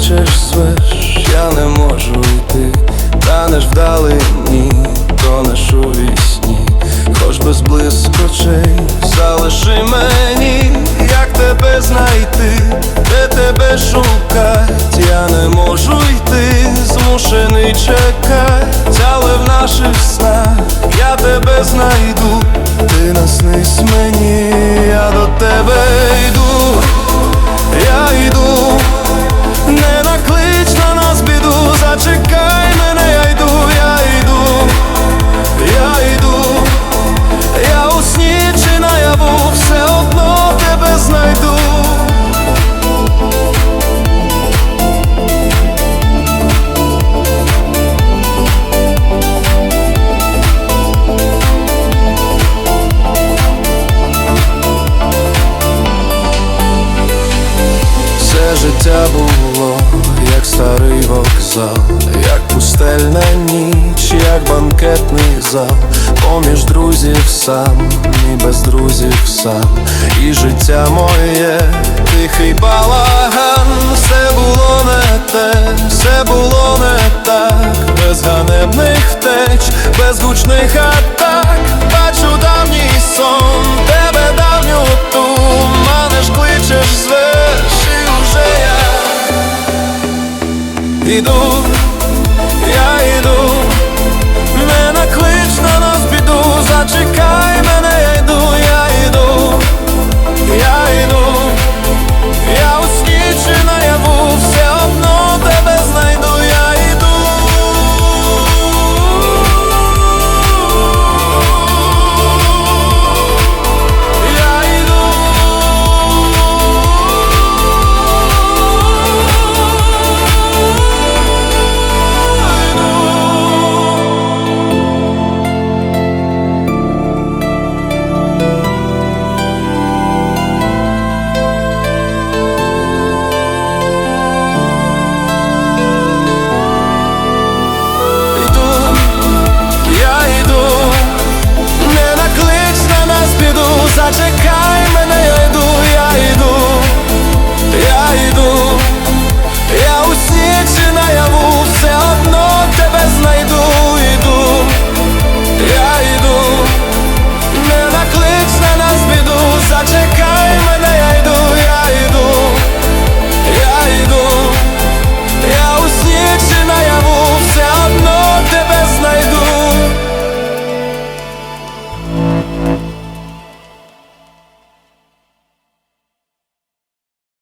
кличеш, звеш, я не можу йти, танеш вдалині, тонеш у вісні, хоч без блиску очей, залиши мені, як тебе знайти, де тебе шукать, я не можу йти, змушений чекать, але в наших снах я тебе знайду, ти наснись мені, я до тебе життя було, як старий вокзал, як пустельна ніч, як банкетний зал, поміж друзів сам, і без друзів сам, і життя моє, тихий балаган, все було не те, все було не так, без ганебних втеч, без гучних атак, иду, я иду.